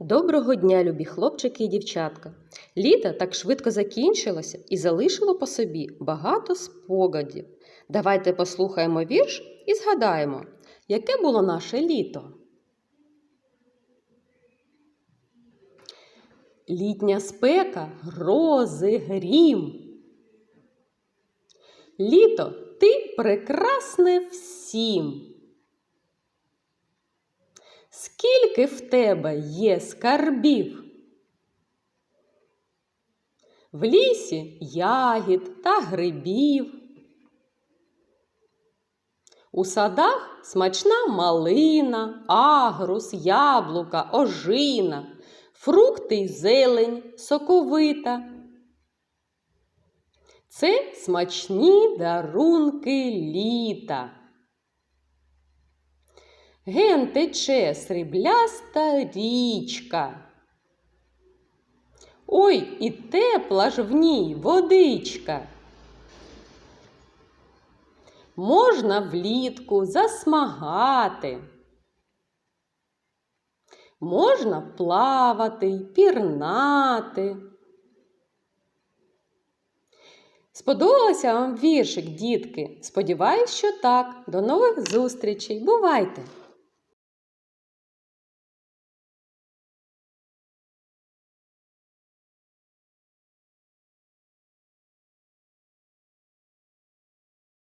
Доброго дня, любі хлопчики і дівчатка. Літо так швидко закінчилося і залишило по собі багато спогадів. Давайте послухаємо вірш і згадаємо, яке було наше літо. Літня спека, грози, грім. Літо, ти прекрасне всім. Скільки в тебе є скарбів? В лісі ягід та грибів. У садах смачна малина, агрус, яблука, ожина, фрукти й зелень, соковита. Це смачні дарунки літа. Ген тече срібляста річка. Ой, і тепла ж в ній водичка. Можна влітку засмагати. Можна плавати й пірнати. Сподобався вам віршик, дітки? Сподіваюсь, що так. До нових зустрічей. Бувайте!